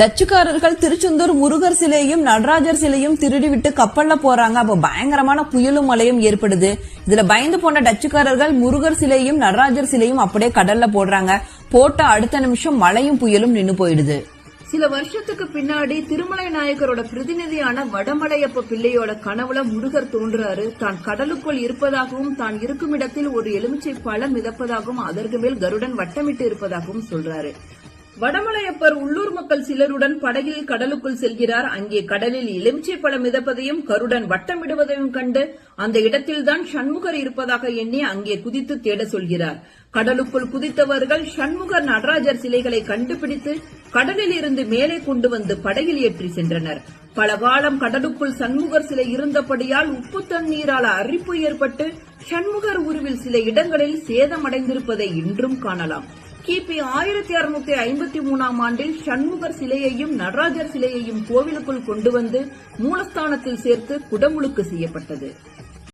டச்சுக்காரர்கள் திருச்செந்தூர் முருகர் சிலையும் நடராஜர் சிலையும் திருடிவிட்டு கப்பல்ல போறாங்க. அப்ப பயங்கரமான புயலும் மழையும் ஏற்படுது. இதுல பயந்து போன டச்சுக்காரர்கள் முருகர் சிலையும் நடராஜர் சிலையும் அப்படியே கடல்ல போடுறாங்க. போட்ட அடுத்த நிமிஷம் மழையும் புயலும் நின்னு போயிடுது. சில வருஷத்துக்கு பின்னாடி திருமலை நாயக்கரோட பிரதிநிதியான வடமலையப்ப பிள்ளையோட கனவுல முருகர் தோன்றாரு. தான் கடலுக்குள் இருப்பதாகவும் தான் இருக்கும் இடத்தில் ஒரு எலுமிச்சை பழம் மிதப்பதாகவும் அதற்கு மேல் கருடன் வட்டமிட்டு இருப்பதாகவும் சொல்றாரு. வடமலையப்பர் உள்ளூர் மக்கள் சிலருடன் படகில் கடலுக்குள் செல்கிறார். அங்கே கடலில் எலுமிச்சை பழம் மிதப்பதையும் கருடன் வட்டமிடுவதையும் கண்டு அந்த இடத்தில்தான் சண்முகர் இருப்பதாக எண்ணி அங்கே குதித்து தேட சொல்கிறார். கடலுக்குள் குதித்தவர்கள் சண்முகர் நடராஜர் சிலைகளை கண்டுபிடித்து கடலில் இருந்து மேலே கொண்டு வந்து படகில் ஏற்றி சென்றனர். பல காலம் கடலுக்குள் சண்முகர் சிலை இருந்தபடியால் உப்பு தண்ணீரால் அரிப்பு ஏற்பட்டு சண்முகர் உருவில் சில இடங்களில் சேதமடைந்திருப்பதை இன்றும் காணலாம். கிபி ஆயிரத்தி அறுநூத்தி ஐம்பத்தி மூணாம் ஆண்டில் சண்முகர் சிலையையும் நடராஜர் சிலையையும் கோவிலுக்குள் கொண்டு வந்து மூலஸ்தானத்தில் சேர்த்து குடமுழுக்கு செய்யப்பட்டது.